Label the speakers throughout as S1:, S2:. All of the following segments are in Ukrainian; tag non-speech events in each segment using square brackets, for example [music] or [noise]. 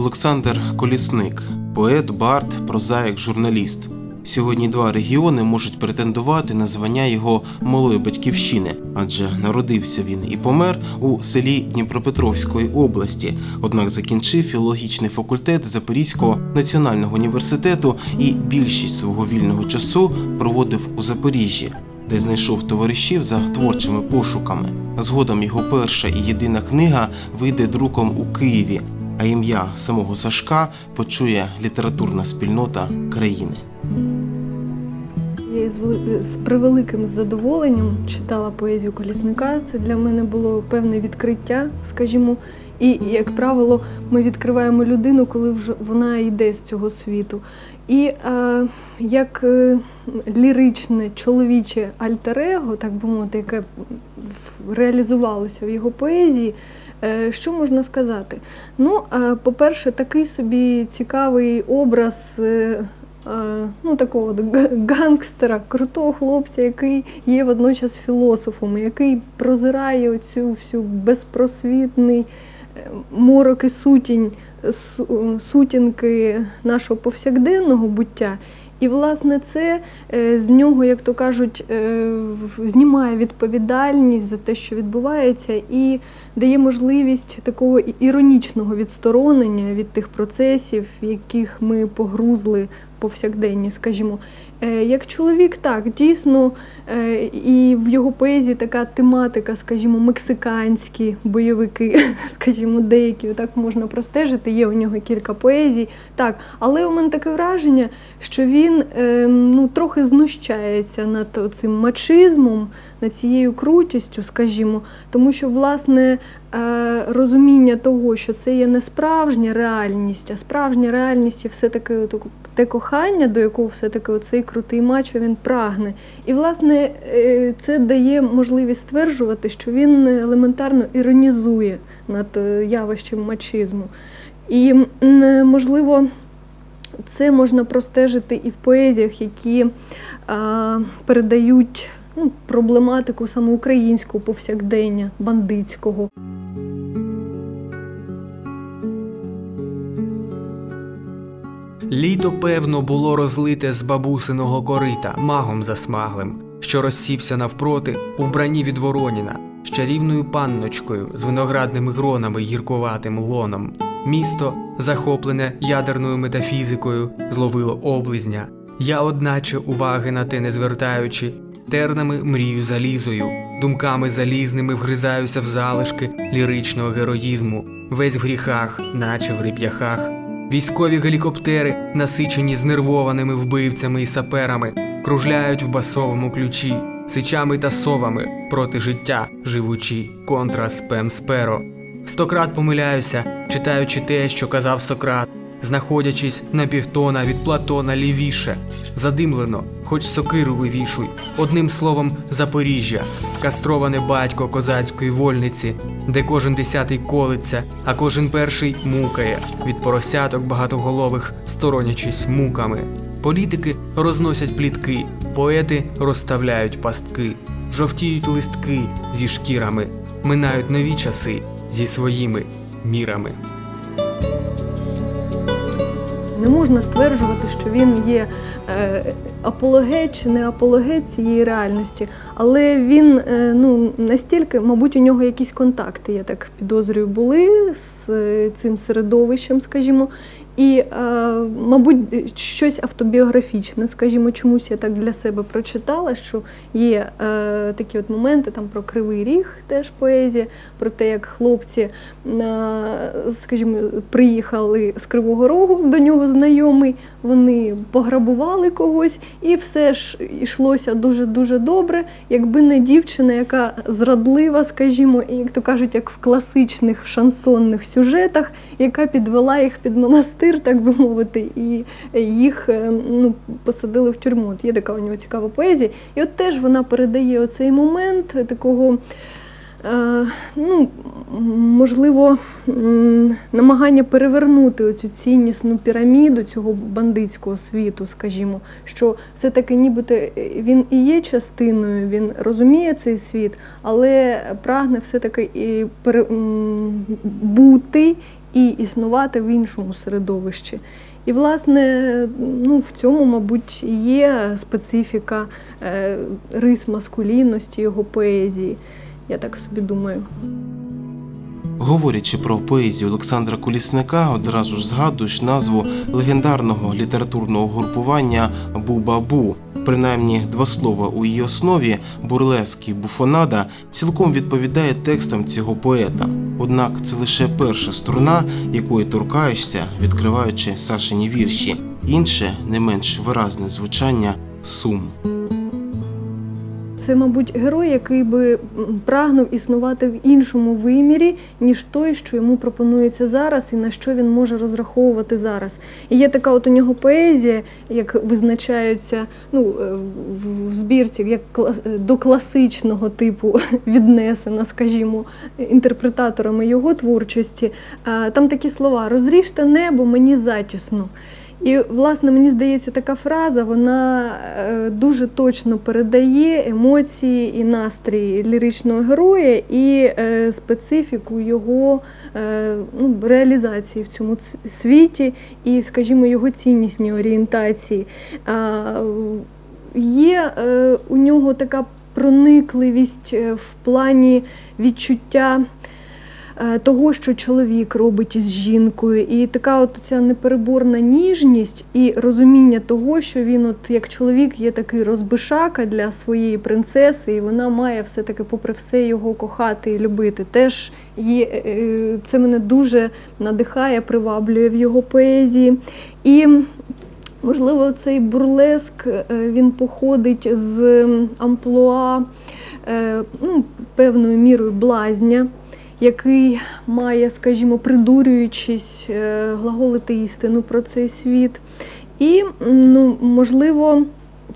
S1: Олександр Колісник, поет, бард, прозаїк, журналіст. Сьогодні два регіони можуть претендувати на звання його малої батьківщини, адже народився він і помер у селі Дніпропетровської області. Однак закінчив філологічний факультет Запорізького національного університету і більшість свого вільного часу проводив у Запоріжжі, де знайшов товаришів за творчими пошуками. Згодом його перша і єдина книга вийде друком у Києві, а ім'я самого Сашка почує літературна спільнота країни.
S2: Я з, превеликим задоволенням читала поезію колісника. Це для мене було певне відкриття, скажімо. І, як правило, ми відкриваємо людину, коли вже вона йде з цього світу. І е, як е, ліричне чоловіче альтер-его, так би мовити, яке реалізувалося в його поезії, що можна сказати? Ну, е, по-перше, такий собі цікавий образ. е, е, Ну, такого гангстера, крутого хлопця, який є водночас філософом, який прозирає оцю всю безпросвітний е, морок і сутінь, сутінки нашого повсякденного буття. І, власне, це е, з нього, як то кажуть, е, знімає відповідальність за те, що відбувається, і дає можливість такого іронічного відсторонення від тих процесів, в яких ми погрузли повсякденні, скажімо. Е, Як чоловік, так, дійсно, е, і в його поезії така тематика, скажімо, мексиканські бойовики, [laughs] скажімо, деякі так можна простежити. Є у нього кілька поезій. Так, але у мене таке враження, що він е, ну, трохи знущається над цим мачизмом, над цією крутістю, скажімо, тому що, власне, розуміння того, що це є не справжня реальність, а справжня реальність є все-таки те кохання, до якого все-таки оцей крутий мачо він прагне. І, власне, е, це дає можливість стверджувати, що він елементарно іронізує над е, явищем мачизму. І, можливо, це можна простежити і в поезіях, які а, передають ну, проблематику саме українського повсякдення, бандитського.
S3: Літо, певно, було розлите з бабусиного корита магом засмаглим, що розсівся навпроти у вбранні від Вороніна, з чарівною панночкою, з виноградними гронами гіркуватим лоном. Місто, захоплене ядерною метафізикою, зловило облизня. Я, одначе, уваги на те не звертаючи, тернами мрію залізою, думками залізними вгризаюся в залишки ліричного героїзму, весь в гріхах, наче в реп'яхах. Військові гелікоптери, насичені знервованими вбивцями і саперами, кружляють в басовому ключі, сичами та совами проти життя живучі, контра спем сперо. Стократ помиляюся, читаючи те, що казав Сократ, знаходячись на півтона від Платона лівіше, задимлено, хоч сокиру вивішуй, одним словом, Запоріжжя, кастроване батько козацької вольниці, де кожен десятий колиться, а кожен перший мукає від поросяток багатоголових, сторонячись муками. Політики розносять плітки, поети розставляють пастки, жовтіють листки зі шкірами, минають нові часи зі своїми мірами.
S2: Не можна стверджувати, що він є е, апологет чи не апологет цієї реальності, але він е, ну, настільки, мабуть, у нього якісь контакти, я так підозрюю, були з е, цим середовищем, скажімо. І, е, мабуть, щось автобіографічне, скажімо, чомусь я так для себе прочитала, що є е, такі от моменти там про Кривий Ріг, теж поезія, про те, як хлопці, е, скажімо, приїхали з Кривого Рогу до нього знайомий, вони пограбували когось, і все ж йшлося дуже-дуже добре, якби не дівчина, яка зрадлива, скажімо, і як то кажуть, як в класичних шансонних сюжетах, яка підвела їх під монастир, так би мовити, і їх е, ну, посадили в тюрму. От є така у нього цікава поезія. І от теж вона передає оцей момент такого. Е, ну, можливо, намагання перевернути оцю ціннісну піраміду цього бандитського світу, скажімо, що все-таки нібито він і є частиною, він розуміє цей світ, але прагне все-таки і бути і існувати в іншому середовищі. І, власне, ну, в цьому, мабуть, є специфіка е, рис маскулінності його поезії. Я так собі думаю.
S1: Говорячи про поезію Олександра Колісника, одразу ж згадуєш назву легендарного літературного групування Бу-Бабу. Принаймні два слова у її основі бурлеск і буфонада цілком відповідає текстам цього поета. Однак це лише перша сторона, якої торкаєшся, відкриваючи Сашині вірші. Інше, не менш виразне звучання сум.
S2: Це, мабуть, герой, який би прагнув існувати в іншому вимірі, ніж той, що йому пропонується зараз, і на що він може розраховувати зараз. І є така от у нього поезія, як визначаються ну, е, в- збірці, як е, до класичного типу [laughs] віднесена, скажімо, інтерпретаторами його творчості. Там такі слова: розріжте небо, мені затісно. І, власне, мені здається, така фраза вона е, дуже точно передає емоції і настрій ліричного героя і е, специфіку його е, ну, реалізації в цьому світі і, скажімо, його ціннісні орієнтації. Є у нього така проникливість в плані відчуття того, що чоловік робить із жінкою, і така от ця непереборна ніжність і розуміння того, що він, от як чоловік, є такий розбишака для своєї принцеси, і вона має все-таки, попри все, його кохати і любити. Теж є, е, це мене дуже надихає, приваблює в його поезії. І Можливо, цей бурлеск е, він походить з амплуа е, ну, певною мірою блазня, який має, скажімо, придурюючись, е, глаголити істину про цей світ. І, ну, можливо,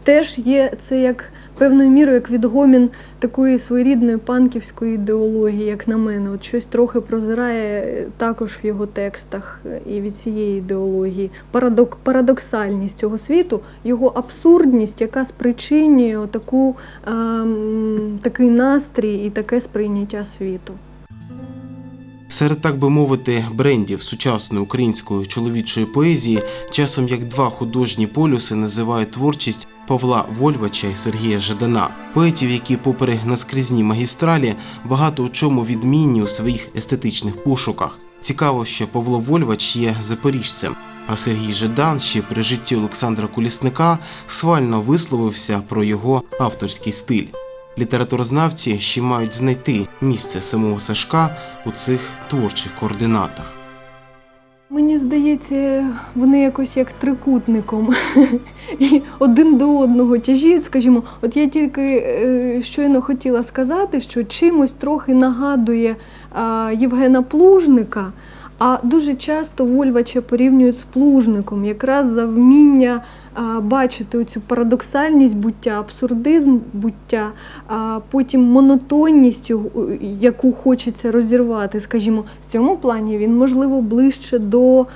S2: теж є це як певною мірою як відгомін такої своєрідної панківської ідеології, як на мене. От щось трохи прозирає також в його текстах е, і від цієї ідеології. Парадок, парадоксальність цього світу, його абсурдність, яка спричинює таку, ем, такий настрій і таке сприйняття світу.
S1: Серед, так би мовити, брендів сучасної української чоловічої поезії, часом як два художні полюси називають творчість Павла Вольвача і Сергія Жадана, поетів, які, попри наскрізні магістралі, багато у чому відмінні у своїх естетичних пошуках. Цікаво, що Павло Вольвач є запоріжцем, а Сергій Жадан ще при житті Олександра Кулісника свально висловився про його авторський стиль. Літературознавці ще мають знайти місце самого Сашка у цих творчих координатах.
S2: Мені здається, вони якось як трикутником і один до одного тяжіють. Скажімо, от я тільки е, щойно хотіла сказати, що чимось трохи нагадує Євгена Плужника, а дуже часто Вольвача порівнюють з плужником, якраз за вміння бачити оцю парадоксальність буття, абсурдизм буття, а потім монотонність, яку хочеться розірвати. Скажімо, в цьому плані він, можливо, ближче до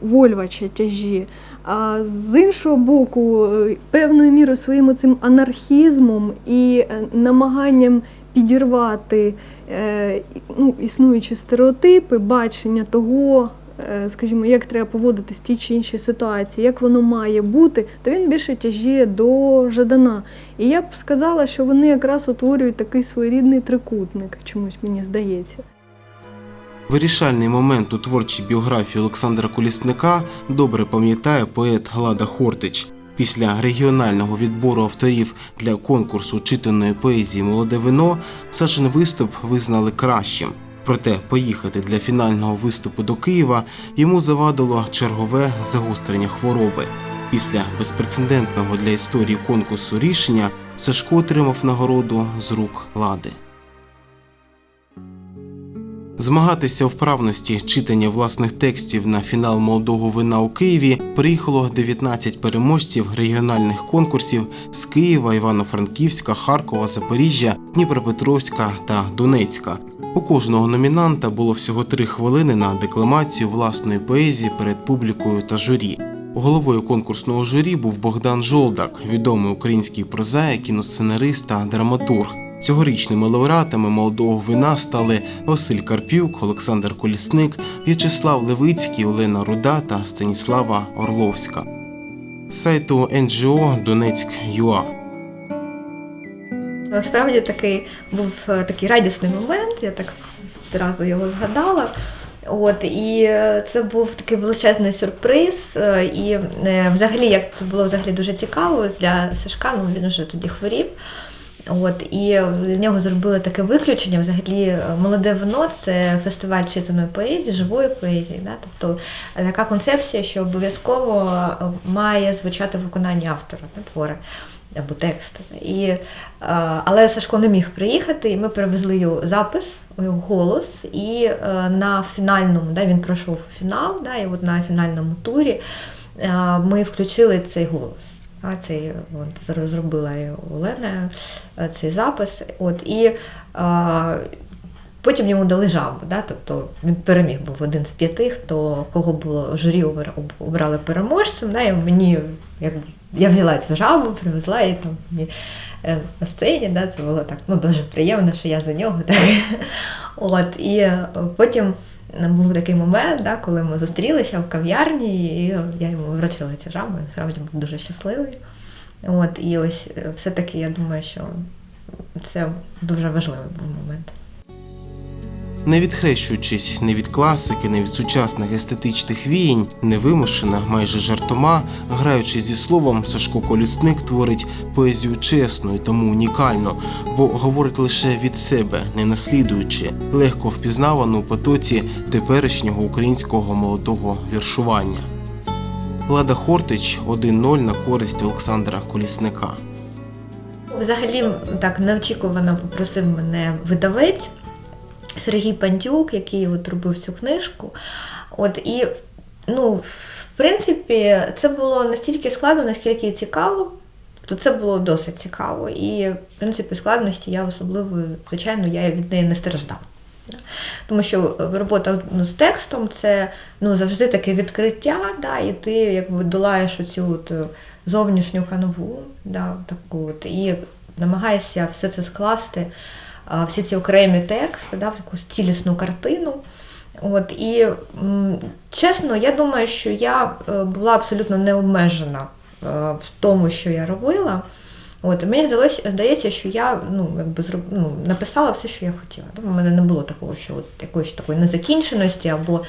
S2: Вольвача тяжі. А з іншого боку, е, певною мірою своїм цим анархізмом і е, намаганням підірвати е, ну, існуючі стереотипи, бачення того, е, скажімо, як треба поводитись в тій чи іншій ситуації, як воно має бути, то він більше тяжіє до Жадана. І я б сказала, що вони якраз утворюють такий своєрідний трикутник, чомусь мені здається.
S1: Вирішальний момент у творчій біографії Олександра Колісника добре пам'ятає поет Глада Хортич. Після регіонального відбору авторів для конкурсу читаної поезії Молоде вино Сашин виступ визнали кращим. Проте поїхати для фінального виступу до Києва йому завадило чергове загострення хвороби. Після безпрецедентного для історії конкурсу рішення Сашко отримав нагороду з рук лади. Змагатися у вправності читання власних текстів на фінал молодого вина у Києві приїхало 19 переможців регіональних конкурсів з Києва, Івано-Франківська, Харкова, Запоріжжя, Дніпропетровська та Донецька. У кожного номінанта було всього три хвилини на декламацію власної поезії перед публікою та журі. Головою конкурсного журі був Богдан Жолдак, відомий український прозаїк, кіносценарист та драматург. Цьогорічними лауреатами молодого вина стали Василь Карпюк, Олександр Колісник, В'ячеслав Левицький, Олена Руда та Станіслава Орловська. Сайту NGO Донецьк.ЮА.
S4: Насправді такий був е, такий радісний момент, я так одразу його згадала. От, і е, це був такий величезний сюрприз. е, І взагалі, як це було взагалі дуже цікаво для Сашка, ну він вже тоді хворів. От, і для нього зробили таке виключення. Взагалі, е, молоде вино це фестиваль читаної поезії, живої поезії. Да? Тобто е, така концепція, що обов'язково е, має звучати виконання автора да, твори або текст. І, але Сашко не міг приїхати, і ми перевезли його запис, його голос. І на фінальному, да, він пройшов фінал, да, і от на фінальному турі ми включили цей голос. А цей зробила Олена е, цей запис. От, і е, потім йому дали жабу. Да? Тобто він переміг був один з п'яти, хто кого було журі обрали переможцем. Да? І мені якби, я взяла цю жабу, привезла і там мені, е, на сцені. Да? Це було так ну, дуже приємно, що я за нього. [laughs] Так? От, і е, потім був такий момент, да, коли ми зустрілися в кав'ярні, і я йому вручила цю жаби, він справді був дуже щасливий. От, і ось е, все-таки я думаю, що це дуже важливий був момент.
S1: Не відхрещуючись не від класики, не від сучасних естетичних віянь, невимушена, майже жартома, граючи зі словом, Сашко Колісник творить поезію чесно і тому унікально, бо говорить лише від себе, не наслідуючи, легко впізнавану потоці теперішнього українського молодого віршування. Лада Хортич 1-0 на користь Олександра Колісника.
S4: Взагалі, так неочікувано попросив мене видавець Сергій Пандюк, який от робив цю книжку. От і, ну, в принципі, це було настільки складно, наскільки цікаво. То це було досить цікаво. І, в принципі, складності я особливо, звичайно, я від неї не страждала. Тому що робота ну, з текстом це ну, завжди таке відкриття, да, і ти якби долаєш оцю от, е, зовнішню канву, да, таку от, і намагаєшся все це скласти, всі ці окремі тексти, да, в таку цілісну картину. От, і чесно, я думаю, що я е, була абсолютно не обмежена е, в тому, що я робила. От, мені здалося, здається, що я ну, якби, зроб, ну, написала все, що я хотіла. У мене не було такого, що от, якоїсь такої незакінченості або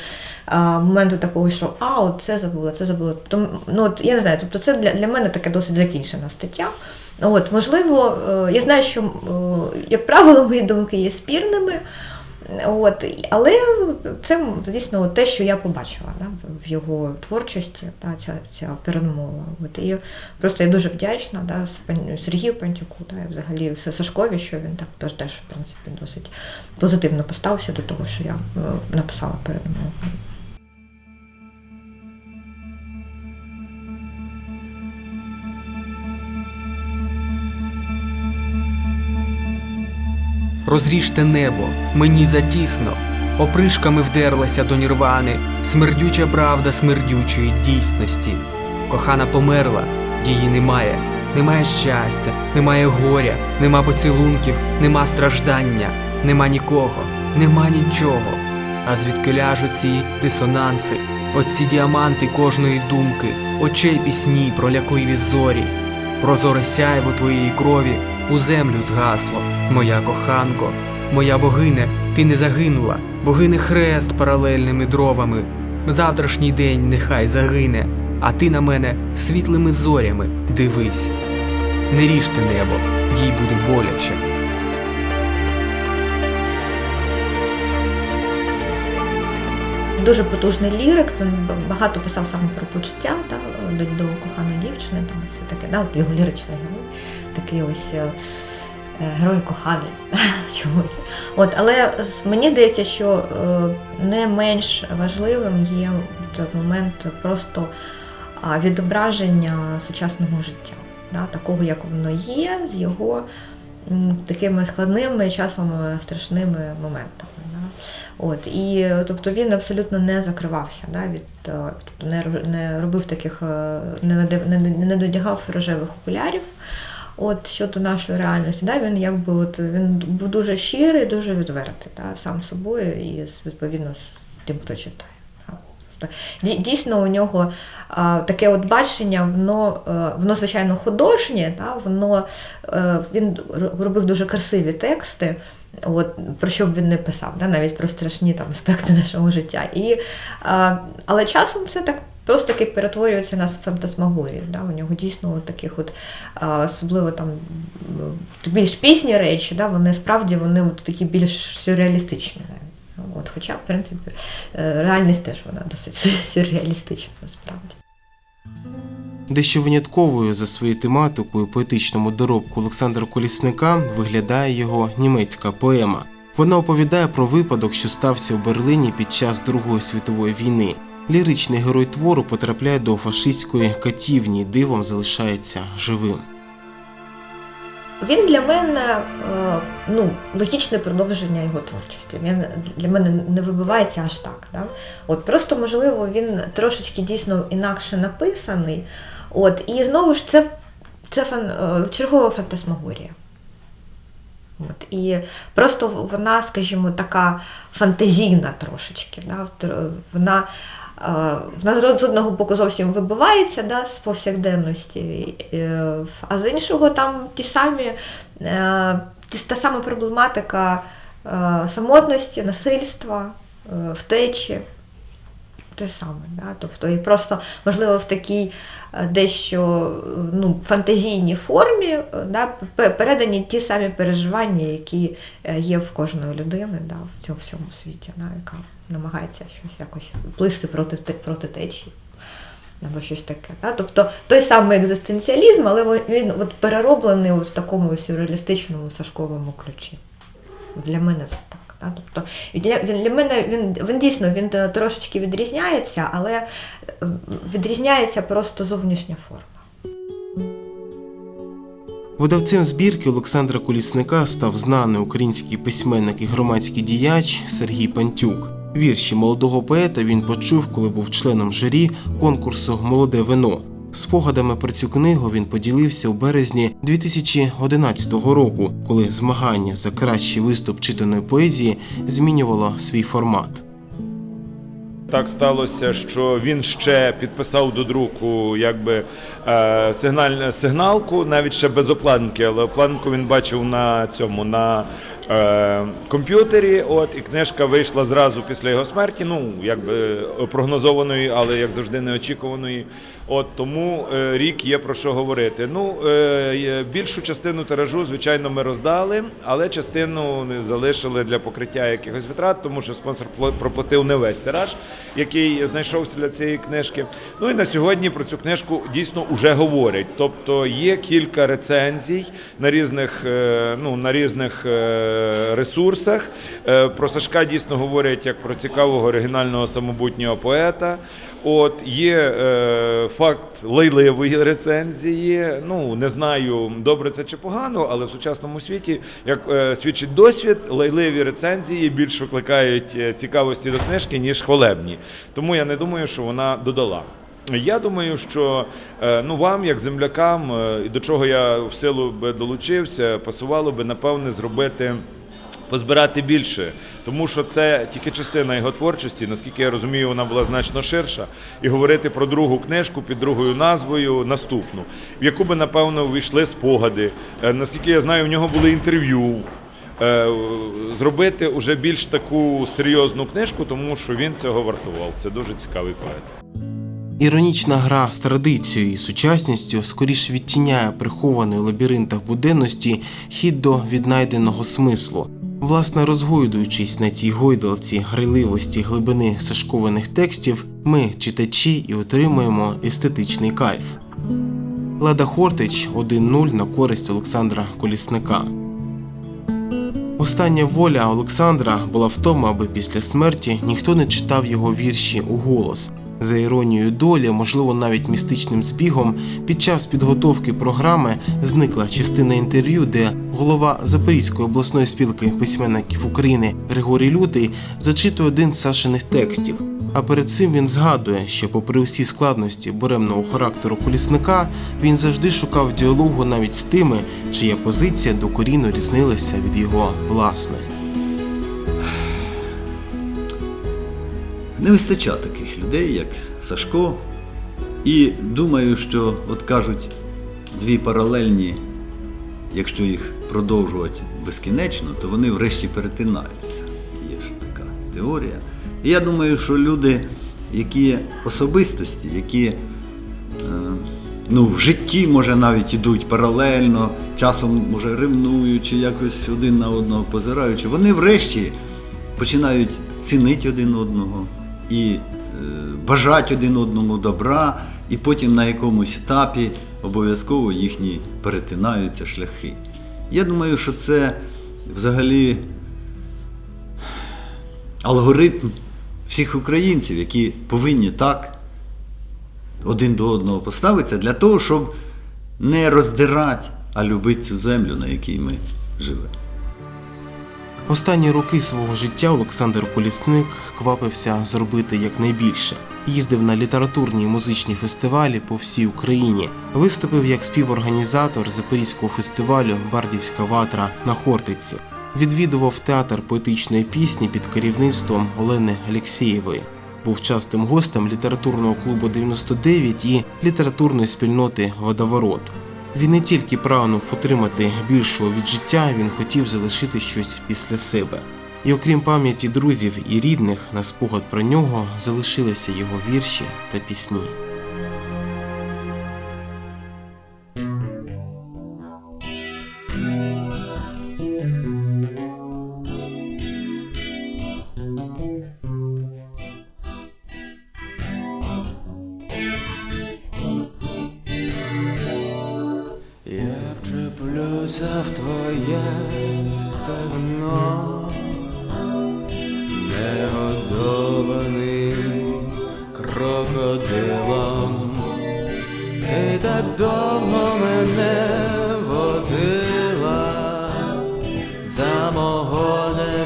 S4: а, моменту такого, що а, от це забула, це забула. Тому, ну, от, я не знаю, тобто це для, для мене таке досить закінчена стаття. От, можливо, е, я знаю, що, е, як правило, мої думки є спірними. От, але це дійсно те, що я побачила да, в його творчості, да, ця, ця передмова. От, і просто я дуже вдячна да, Сергію Пантюку, да, і взагалі Сашкові, що він так теж, в принципі, досить позитивно поставився до того, що я е, написала передмову.
S3: Розріжте небо, мені затісно, опришками вдерлася до нірвани, смердюча правда смердючої дійсності. Кохана померла, її немає, немає щастя, немає горя, нема поцілунків, нема страждання, нема нікого, нема нічого. А звідки ляжуть ці дисонанси, оці діаманти кожної думки, очей пісні, пролякливі зорі. Прозоре сяйво твоєї крові у землю згасло, моя коханко, моя богине, ти не загинула, богине хрест паралельними дровами. Завтрашній день нехай загине, а ти на мене світлими зорями дивись. Не ріжте небо, їй буде боляче.
S4: Дуже потужний лірик, він багато писав саме про почуття да, до, до коханої дівчини, там все таке, да, його ліричний герой, такий ось е, е, герой-коханець [laughs] да, чомусь. От, але мені здається, що е, не менш важливим є той момент просто відображення сучасного життя, да, такого, як воно є, з його такими складними, часом страшними моментами. От, і тобто він абсолютно не закривався, да, від, тобто не, не робив таких, не, не, не додягав рожевих окулярів. От щодо нашої реальності. Да, він якби от він був дуже щирий, дуже відвертий, да, сам собою і відповідно з тим, хто читає. Тобто, Дійсно, у нього а, таке от бачення, воно, е, воно звичайно художнє, да, воно, е, він робив дуже красиві тексти, от, про що б він не писав, да, навіть про страшні там, аспекти нашого життя. І, а, але часом це так просто таки перетворюється на фантасмагорію. Да? У нього дійсно таких от, особливо там більш пісні речі, да? вони справді вони от такі більш сюрреалістичні. От, хоча, в принципі, е, реальність теж вона досить сюрреалістична насправді.
S1: Дещо винятковою за своєю тематикою поетичному доробку Олександра Колісника виглядає його німецька поема. Вона оповідає про випадок, що стався у Берлині під час Другої світової війни. Ліричний герой твору потрапляє до фашистської катівні, дивом залишається живим.
S4: Він для мене е, ну, логічне продовження його творчості. Він для мене не вибивається аж так. Да? От просто, можливо, він трошечки дійсно інакше написаний. От, і знову ж це, це фан, е, чергова фантасмагорія. От, і просто вона, скажімо, така фантазійна трошечки. Да? Вона, е, вона з одного боку зовсім вибивається да, з повсякденності, е, а з іншого там ті самі, е, та сама проблематика е, самотності, насильства, втечі. Те саме, да? тобто і просто можливо в такій дещо ну, фантазійній формі да, передані ті самі переживання, які є в кожної людини да, в цьому всьому світі, да, яка намагається щось якось плисти проти, проти течії. Або щось таке. Да? Тобто той самий екзистенціалізм, але він от перероблений в такому сюрреалістичному сашковому ключі. Для мене це так. Да? Тобто для, для мене він, він дійсно він трошечки відрізняється, але е, відрізняється просто зовнішня форма.
S1: Видавцем збірки Олександра Колісника став знаний український письменник і громадський діяч Сергій Пантюк. Вірші молодого поета він почув, коли був членом журі конкурсу Молоде вино. Спогадами про цю книгу він поділився у березні 2011 року, коли змагання за кращий виступ читаної поезії змінювало свій формат.
S5: Так сталося, що він ще підписав до друку якби е, сигналь, сигналку, навіть ще без опланки, але опланку він бачив на цьому на е, комп'ютері. От і книжка вийшла зразу після його смерті. Ну якби прогнозованої, але як завжди неочікуваної. От тому е, рік є про що говорити. Ну е, більшу частину тиражу, звичайно, ми роздали, але частину залишили для покриття якихось витрат, тому що спонсор пла- проплатив не весь тираж, який знайшовся для цієї книжки. Ну і на сьогодні про цю книжку дійсно вже говорять. Тобто є кілька рецензій на різних, е, ну, на різних е, ресурсах. Е, Про Сашка дійсно говорять як про цікавого оригінального самобутнього поета. От є е, факт лайливої рецензії. Ну не знаю, добре це чи погано, але в сучасному світі, як е, свідчить досвід, лайливі рецензії більш викликають е, цікавості до книжки, ніж хвалебні. Тому я не думаю, що вона додала. Я думаю, що е, ну вам, як землякам, е, до чого я в силу би долучився, пасувало би напевне зробити. Позбирати більше, тому що це тільки частина його творчості. Наскільки я розумію, вона була значно ширша. І говорити про другу книжку під другою назвою наступну, в яку би напевно увійшли спогади. Е, Наскільки я знаю, в нього були інтерв'ю. Е, Зробити уже більш таку серйозну книжку, тому що він цього вартував. Це дуже цікавий поет.
S1: Іронічна гра з традицією і сучасністю скоріш відтіняє прихований у лабіринтах буденності хід до віднайденого смислу. Власне, розгойдуючись на цій гойдалці грайливості глибини сашкованих текстів, ми, читачі, і отримуємо естетичний кайф. Лада Хортич 1-0 на користь Олександра Колісника. Остання воля Олександра була в тому, аби після смерті ніхто не читав його вірші у голос. За іронією долі, можливо, навіть містичним збігом, під час підготовки програми зникла частина інтерв'ю, де голова Запорізької обласної спілки письменників України Григорій Лютий зачитує один з Сашиних текстів. А перед цим він згадує, що, попри всі складності буремного характеру колісника, він завжди шукав діалогу навіть з тими, чия позиція докорінно різнилася від його власної.
S6: Не вистачає таких людей, як Сашко. І думаю, що от кажуть, дві паралельні, якщо їх продовжувати безкінечно, то вони врешті перетинаються. Є ж така теорія. І я думаю, що люди, які особистості, які е, ну, в житті, може, навіть ідуть паралельно, часом, може, ревнуючи, якось один на одного позираючи, вони врешті починають цінити один одного і е, бажати один одному добра, і потім на якомусь етапі обов'язково їхні перетинаються шляхи. Я думаю, що це взагалі алгоритм всіх українців, які повинні так один до одного поставитися для того, щоб не роздирати, а любити цю землю, на якій ми живемо.
S1: Останні роки свого життя Олександр Колісник квапився зробити якнайбільше. Їздив на літературні і музичні фестивалі по всій Україні. Виступив як співорганізатор Запорізького фестивалю Бардівська ватра на Хортиці. Відвідував театр поетичної пісні під керівництвом Олени Алєксєєвої. Був частим гостем літературного клубу 99 і літературної спільноти Водоворот. Він не тільки прагнув отримати більшого від життя, він хотів залишити щось після себе. І окрім пам'яті друзів і рідних, на спогад про нього залишилися його вірші та пісні.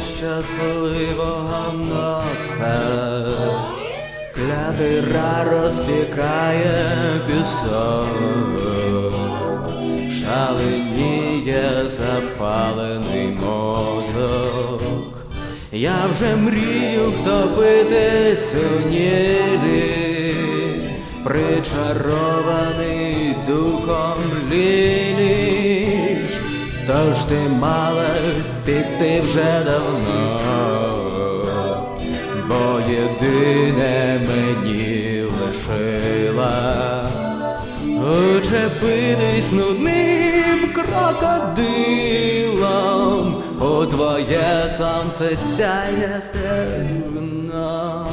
S7: Мого нещасливого носа. Клятий ра розпікає пісок, шаленіє запалений мозок. Я вже мрію втопитись у нілі, причарований духом ліліч, тож ти мала піти вже давно бо єдине мені лишила Учепитись нудним крокодилом у твоє сонце сяє стегно.